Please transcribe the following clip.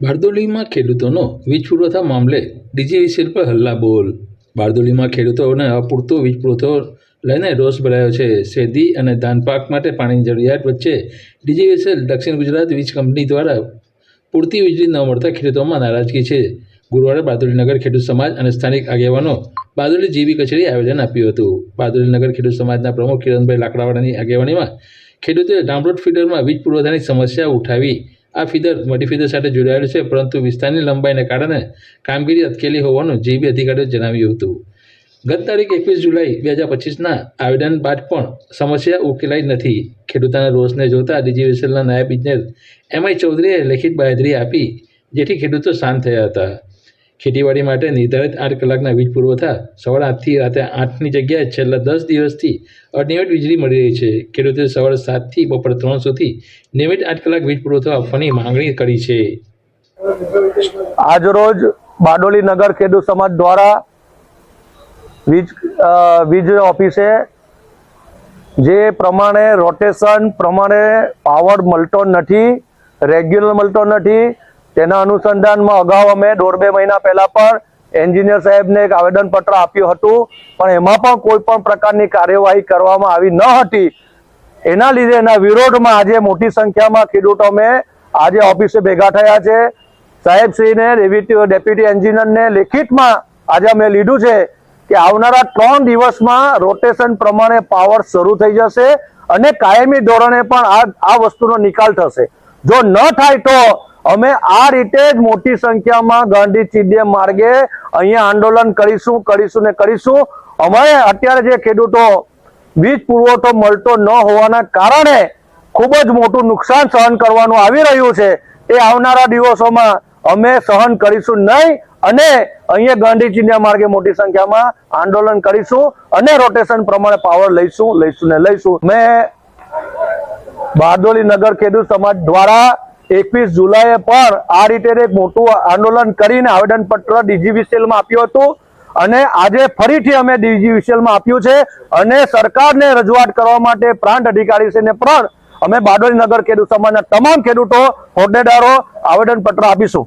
બારડોલીમાં ખેડૂતોનો વીજ પુરવઠા મામલે ડીજીવીસીએલ પર હલ્લા બોલ. બારડોલીમાં ખેડૂતોને અપૂરતો વીજ પુરવઠો લઈને રોષ ભરાયો છે. શેરડી અને ધાન પાક માટે પાણીની જરૂરિયાત વચ્ચે ડીજીવીસીએલ દક્ષિણ ગુજરાત વીજ કંપની દ્વારા પૂરતી વીજળી ન મળતા ખેડૂતોમાં નારાજગી છે. ગુરુવારે બારડોલી નગર ખેડૂત સમાજ અને સ્થાનિક આગેવાનો બારડોલી જીબી કચેરી આયોજન આપ્યું હતું. બારડોલી નગર ખેડૂત સમાજના પ્રમુખ કિરણભાઈ લાકડાવાળાની આગેવાનીમાં ખેડૂતોએ ડામરોડ ફીડરમાં વીજ પુરવઠાની સમસ્યા ઉઠાવી આ ફિદર મોટી ફિદર સાથે જોડાયેલું છે, પરંતુ વિસ્તારની લંબાઈને કારણે કામગીરી અટકેલી હોવાનું જીબી અધિકારીઓએ જણાવ્યું હતું. ગત તારીખ એકવીસ જુલાઈ બે હજાર પચીસના આવેદન બાદ પણ સમસ્યા ઉકેલાઈ નથી. ખેડૂતોના રોષને જોતા ડીજીવીસીએલના નાયબ ઇજનેર એમઆઈ ચૌધરીએ લેખિત બાહેધરી આપી, જેથી ખેડૂતો શાંત થયા હતા. ખેતીવાડી માટે નિર્ધારિત આઠ કલાકના વીજ પુરવઠા સવારે આઠથી રાતે આઠની જગ્યાએ છેલ્લા દસ દિવસથી અનિયમિત વીજળી મળી રહી છે. ખેડૂતોએ સવારે સાતથી બપોર ત્રણ સુધી નિયમિત આઠ કલાક વીજ પુરવઠો આપવાની માંગણી કરી છે. આજરોજ બારડોલી નગર ખેડૂત સમાજ દ્વારા વીજ વીજ ઓફિસે જે પ્રમાણે રોટેશન, પ્રમાણે પાવર મળતો નથી, રેગ્યુલર મળતો નથી તેના અનુસંધાનમાં અગાઉ અમે દોઢ બે મહિના પહેલા પણ એન્જિનિયર સાહેબને એક આવેદનપત્ર આપ્યું હતું, પણ એમાં પણ કોઈ પણ પ્રકારની કાર્યવાહી કરવામાં આવી ન હતી. એના લીધે એના વિરોધમાં આજે મોટી સંખ્યામાં ખેડૂતો અમે આજે ઓફિસે ભેગા થયા છે. સાહેબશ્રીને ડેપ્યુટી એન્જિનિયરને લેખિતમાં આજે અમે લીધું છે કે આવનારા ત્રણ દિવસમાં રોટેશન પ્રમાણે પાવર શરૂ થઈ જશે અને કાયમી ધોરણે પણ આ આ વસ્તુનો નિકાલ થશે. જો ન થાય તો અમે આ રીતે જ મોટી સંખ્યામાં ગાંધી ચીડિયમ માર્ગે અહીંયા આંદોલન કરીશું કરીશું ને કરીશું. અમારે અત્યારે જે ખેડૂતો વીજ પુરવઠો મળતો ન હોવાના કારણે ખૂબ જ મોટું નુકસાન સહન કરવાનું આવી રહ્યું છે. એ આવનારા દિવસોમાં અમે સહન કરીશું નહીં અને અહીંયા ગાંધી ચિહ્ન માર્ગે મોટી સંખ્યામાં આંદોલન કરીશું અને રોટેશન પ્રમાણે પાવર લઈશું લઈશું ને લઈશું. મેં બારડોલી નગર ખેડૂત સમાજ દ્વારા એકવીસ જુલાઈએ પણ આ રીતે એક મોટું આંદોલન કરીને આવેદનપત્ર ડીજીવીસીએલમાં આપ્યું હતું. અને આજે ફરીથી અમે ડીજીવીસીએલમાં આપ્યું છે અને સરકારને રજૂઆત કરવા માટે પ્રાંત અધિકારીશ્રીને પણ અમે બારડોલી નગર ખેડૂત સમાજના તમામ ખેડૂતો, હોદ્દેદારો આવેદનપત્ર આપીશું.